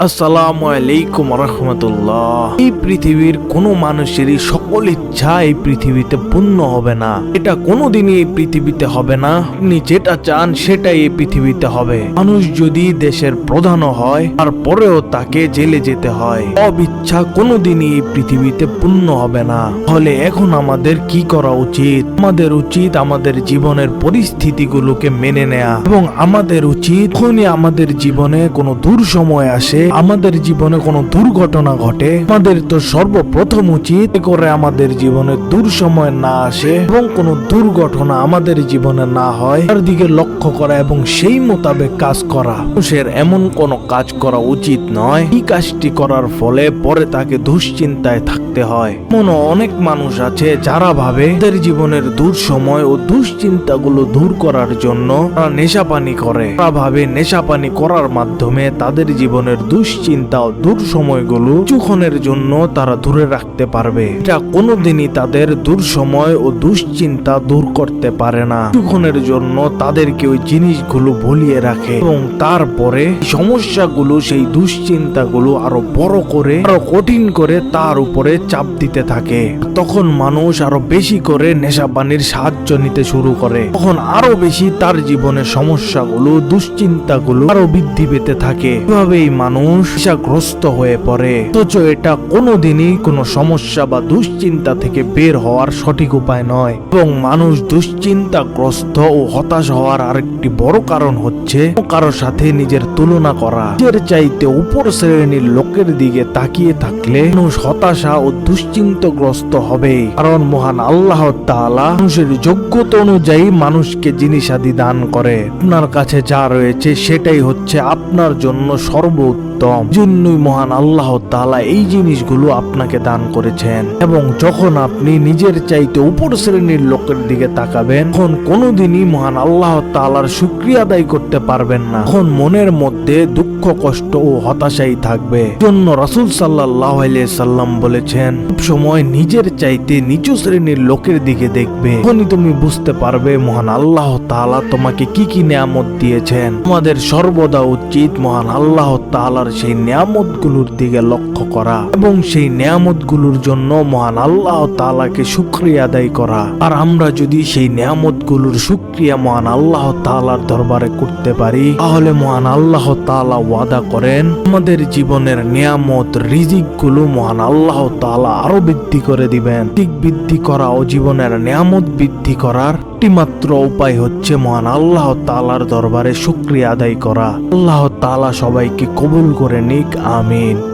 আসসালামু আলাইকুম রহমতুল্লাহ। এই পৃথিবীর মানুষেরই সকল ইচ্ছা এই পৃথিবীতে পূর্ণ হবে না। এটা কোনোদিনই এই পৃথিবীতে হবে না। আপনি যেটা চান সেটাই এই পৃথিবীতে হবে। মানুষ যদি দেশের প্রধানও হয়, তারপরেও তাকে জেলে যেতে হয়। সব ইচ্ছা কোনোদিনই এই পৃথিবীতে পূর্ণ হবে না। তাহলে এখন আমাদের কি করা উচিত? আমাদের উচিত আমাদের জীবনের পরিস্থিতিগুলোকে মেনে নেয়া। এবং আমাদের উচিত যখনই আমাদের জীবনে কোনো দূর সময় আসে আমাদের জীবনে কোনো দুর্ঘটনা ঘটে, আমাদের তো সর্বপ্রথম উচিত করে আমাদের জীবনে দূর সময় না আসে এবং কোনো দুর্ঘটনা আমাদের জীবনে না হয়। তার দিকে লক্ষ্য করা এবং সেই মোতাবেক কাজ করা। মানুষের এমন কোনো কাজ করা উচিত নয়। এই কাজটি করার ফলে পরে তাকে দুশ্চিন্তায় থাকতে হয়। এমন অনেক মানুষ আছে যারা ভাবে তাদের জীবনের দূর সময় ও দুশ্চিন্তাগুলো দূর করার জন্য তারা নেশা পানি করে। তারা ভাবে নেশাপানি করার মাধ্যমে তাদের জীবনের দুশ্চিন্তা ও দূর সময়গুলো কিছুক্ষণের জন্য তারা দূরে রাখতে পারবে। এটা কোনোদিনই তাদের দূর সময় ও দুশ্চিন্তা দূর করতে পারে না। কিছুক্ষণের জন্য তাদেরকে ওই জিনিসগুলো ভুলিয়ে রাখে এবং তারপরে সমস্যাগুলো, সেই দুশ্চিন্তাগুলো আরও বড় করে, আরও কঠিন করে তার উপরে চাপ দিতে থাকে। তখন মানুষ আরও বেশি করে নেশা পানির সাহায্য নিতে শুরু করে। তখন আরও বেশি তার জীবনের সমস্যাগুলো, দুশ্চিন্তাগুলো আরও বৃদ্ধি পেতে থাকে। এভাবেই মানুষ নেশাগ্রস্ত হয়ে পড়ে। অথচ এটা কোনোদিনই কোনো সমস্যা বা দুশ্চিন্তা থেকে বের হওয়ার সঠিক উপায় নয়। এবং মানুষ দুশ্চিন্তাগ্রস্ত ও হতাশ হওয়ার আরেকটি বড় কারণ হচ্ছে কারোর সাথে নিজের তুলনা করা। নিজের চাইতে উপর শ্রেণির লোকের দিকে তাকিয়ে থাকলে মানুষ হতাশা ও দুশ্চিন্তগ্রস্ত হবে। কারণ মহান আল্লাহ তাআলা মানুষের যোগ্যতা অনুযায়ী মানুষকে জিনিসাদি দান করে। আপনার কাছে যা রয়েছে সেটাই হচ্ছে আপনার জন্য সর্বোত্তম। জন্যই মহান আল্লাহ তাআলা এই জিনিসগুলো আপনাকে দান করেছেন। এবং যখন আপনি নিজের চাইতে উপর শ্রেণির লোকের দিকে তাকাবেন, তখন কোনোদিনই মহান আল্লাহ তাআলার শুক্রিয়া আদায় করতে পারবেন না। তখন মনের মধ্যে দুঃখ, কষ্ট ও হতাশাই থাকবে। জন্য রাসূল আলাইহি সাল্লাম বলেছেন সময় নিজের চাইতে নিচু শ্রেণির লোকের দিকে দেখবে। তখনই তুমি বুঝতে পারবে মহান আল্লাহ তাআলা তোমাকে কি কি নিয়ামত দিয়েছেন। আমাদের সর্বদা উচিত মহান আল্লাহ তাআলার সেই নিয়ামতগুলোর দিকে লক্ষ্য করা এবং সেই নিয়ামতগুলোর জন্য মহান আল্লাহ তাআলাকে শুকরিয়া আদায় করা। আর আমরা যদি সেই নিয়ামতগুলোর শুকরিয়া মহান আল্লাহ তালার দরবারে করতে পারি, তাহলে মহান আল্লাহ তাআলা ওয়াদা করেন, আমাদের জীবনের নিয়ামত রিজিকগুলো মহান আল্লাহ তালা আরও বৃদ্ধি করে দিবেন। ঠিক বৃদ্ধি করা ও জীবনের নিয়ামত বৃদ্ধি করার একটিমাত্র উপায় হচ্ছে মহান আল্লাহ তালার দরবারে শুক্রিয়া আদায় করা। আল্লাহ তালা সবাইকে কবুল করে নিক, আমিন।